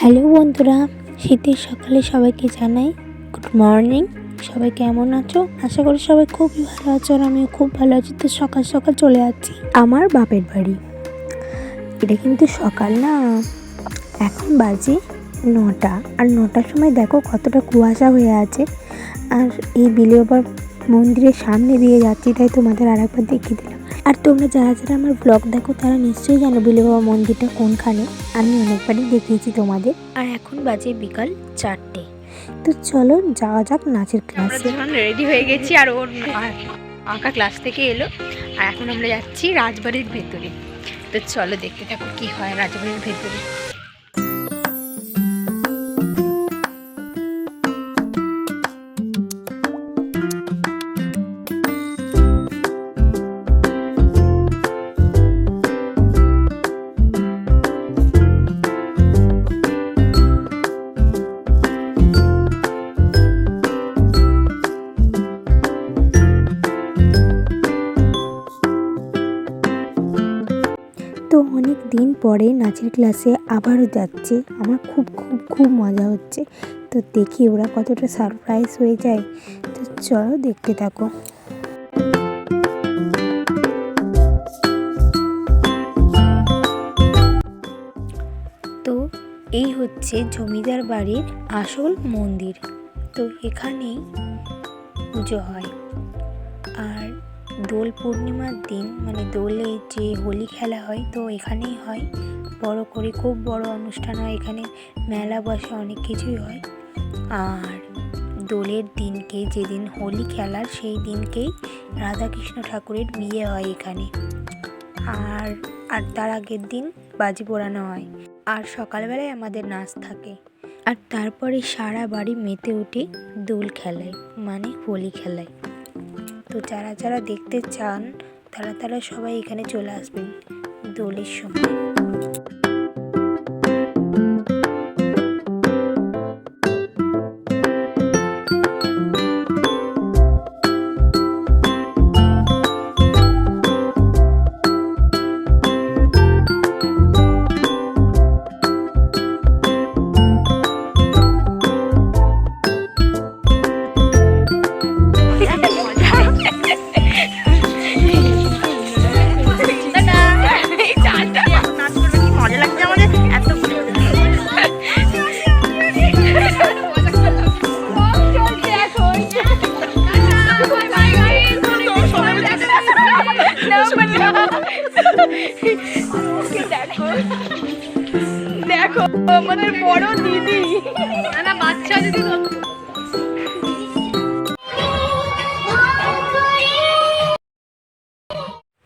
Hello বন্ধুরা। শীতের সকালে সবাইকে জানাই গুড মর্নিং সবাই কেমন আছো? আশা করি সবাই খুবই ভালো আছো আর আমিও খুব ভালো আছি। তো সকাল সকাল চলে যাচ্ছি আমার বাপের বাড়ি। এটা কিন্তু সকাল না। এখন বাজে নটা। আর নটার সময় দেখো কতটা কুয়াশা হয়ে আছে। আর এই বিলেবার মন্দিরের সামনে দিয়ে যাচ্ছি তাই তোমাদের আর একবার দেখিয়ে দিলাম। আর তোমরা যারা যারা আমার ব্লগ দেখো, তারা নিশ্চয়ই জানো বিলে বাবা মন্দিরটা কোনখানে। আমি অনেকবারই দেখিয়েছি তোমাদের। আর এখন বাজে বিকাল চারটে। তো চলো যাওয়া যাক নাচের ক্লাসে রেডি হয়ে গেছি আর ওর আঁকা ক্লাস থেকে এলো। আর এখন আমরা যাচ্ছি রাজবাড়ির ভেতরে। তো চলো দেখতে থাকো কি হয় রাজবাড়ির ভেতরে। তো অনেক দিন পরে নাচের ক্লাসে আবারও যাচ্ছে। আমার খুব খুব খুব মজা হচ্ছে। তো দেখি ওরা কতটা সারপ্রাইজ হয়ে যায়। তো চলো দেখতে থাকো। তো এই হচ্ছে জমিদার বাড়ির আসল মন্দির। তো এখানেই পুজো হয় দোল পূর্ণিমার দিন মানে দোলে যে হোলি খেলা হয়, তো এখানেই হয়। বড় করে খুব বড় অনুষ্ঠান হয়, এখানে মেলা বসে অনেক কিছুই হয়। আর দোলের দিনকে যেদিন হোলি খেলার, সেই দিনকেই রাধাকৃষ্ণ ঠাকুরের বিয়ে হয় এখানে। আর আর তার আগের দিন বাজি পোড়ানো হয়। আর সকালবেলায় আমাদের নাচ থাকে। আর তারপরে সারা বাড়ি মেতে উঠে দোল খেলায় মানে হোলি খেলায়। তো যারা যারা দেখতে চান তারা তারা সবাই এখানে চলে আসবেন দোলের সময়। দেখো। আমাদের বড় দিদি। না বাচ্চা দিদি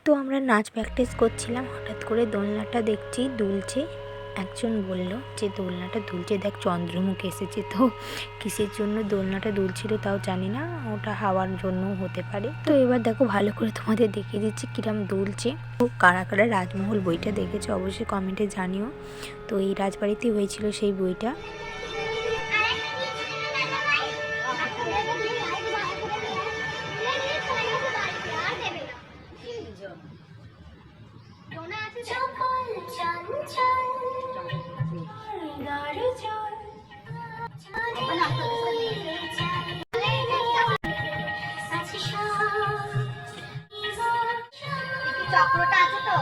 তো। আমরা নাচ প্র্যাকটিস করছিলাম হঠাৎ করে দোলনাটা দেখছি দুলছে। একজন বলল, যে দোলনাটা দুলছে, দেখ চন্দ্রমুখ এসেছে তো। কিসের জন্য দোলনাটা দুলছিল তাও জানি না, ওটা হাওয়ার জন্যও হতে পারে। তো এবার দেখো ভালো করে তোমাদের দেখিয়ে দিচ্ছি কিরম দুলছে। তো কারা কারা রাজমহল বইটা দেখেছ অবশ্যই কমেন্টে জানিও। তো এই রাজবাড়িতে হয়েছিল সেই বইটা। চক্রটা আছে তো?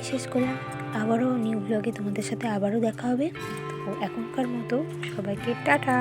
এখানেই শেষ করলাম। আবারও নিউ ব্লগে তোমাদের সাথে আবারও দেখা হবে। তো এখনকার মতো সবাইকে টাটা।